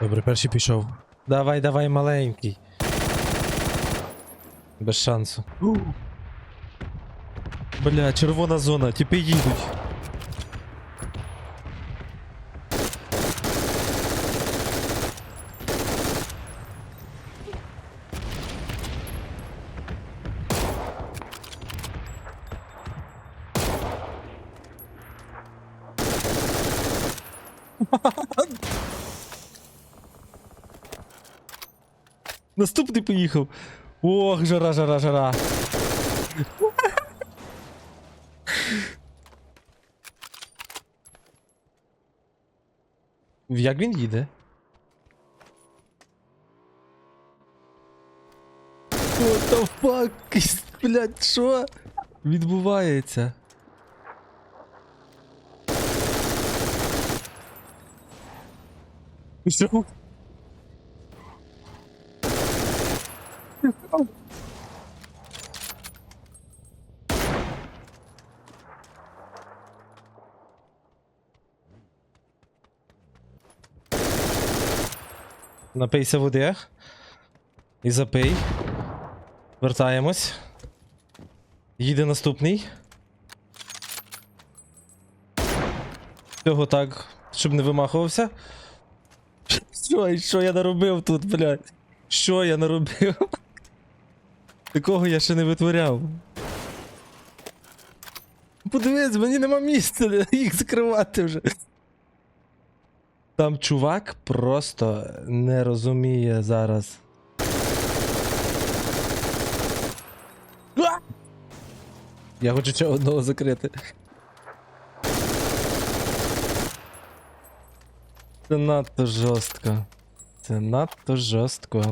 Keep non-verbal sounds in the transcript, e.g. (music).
Добре, перший пішов. Давай, давай, маленький. Без шансу. Бля, червона зона, тіпи їдуть. (laughs) Наступний поїхав. Ох, жара, жара, жара. Як він їде? What the fuck? Блять, що відбувається? Що? Напийся води. І запий. Вертаємось. Їде наступний. Цього так, щоб не вимахувався. Що, що я наробив тут, блядь? Що я наробив? Такого я ще не витворяв. Подивись, мені нема місця (laughs) їх закривати вже. Там чувак просто не розуміє зараз. Я хочу ще одного закрити. Це надто жорстко. Це надто жорстко.